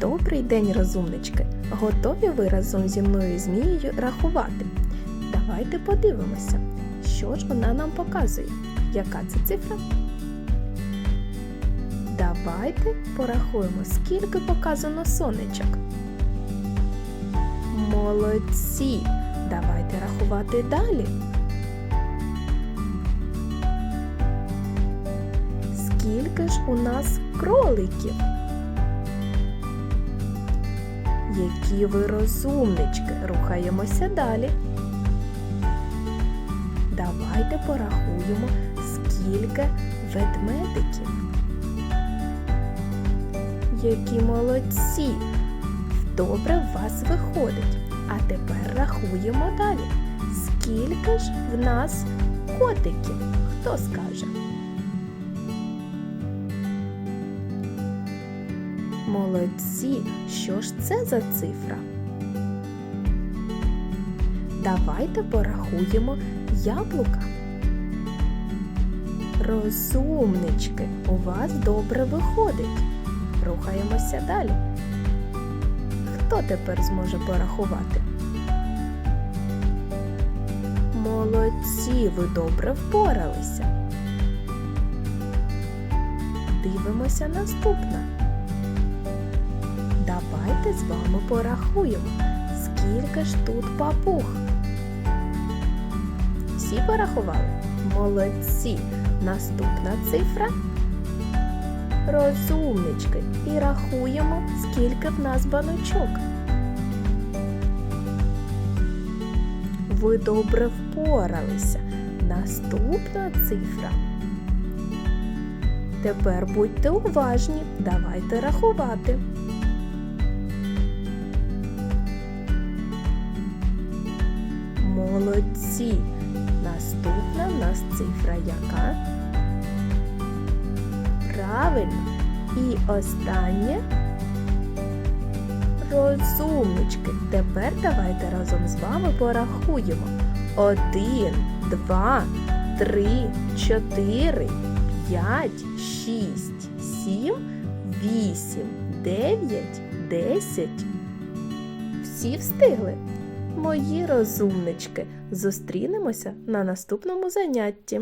Добрий день, розумнички! Готові ви разом зі мною змією рахувати? Давайте подивимося, що ж вона нам показує. Яка це цифра? Давайте порахуємо, скільки показано сонечок. Молодці! Давайте рахувати далі. Скільки ж у нас кроликів? Які ви розумнички, рухаємося далі. Давайте порахуємо, скільки ведмедиків. Які молодці! Добре в вас виходить. А тепер рахуємо далі. Скільки ж в нас котиків? Хто скаже? Молодці! Що ж це за цифра? Давайте порахуємо яблука. Розумнички, у вас добре виходить. Рухаємося далі. Хто тепер зможе порахувати? Молодці, ви добре впоралися. Дивимося наступне. З вами порахуємо, скільки ж тут папуг. Всі порахували? Молодці! Наступна цифра. Розумнички. І рахуємо, скільки в нас баночок. Ви добре впоралися. Наступна цифра. Тепер будьте уважні, давайте рахувати. Молодці! Наступна в нас цифра яка? Правильно. І останнє розумнички. Тепер давайте разом з вами порахуємо. Один, два, три, чотири, п'ять, шість, сім, вісім, дев'ять, десять. Всі встигли? Мої розумнички. Зустрінемося на наступному занятті.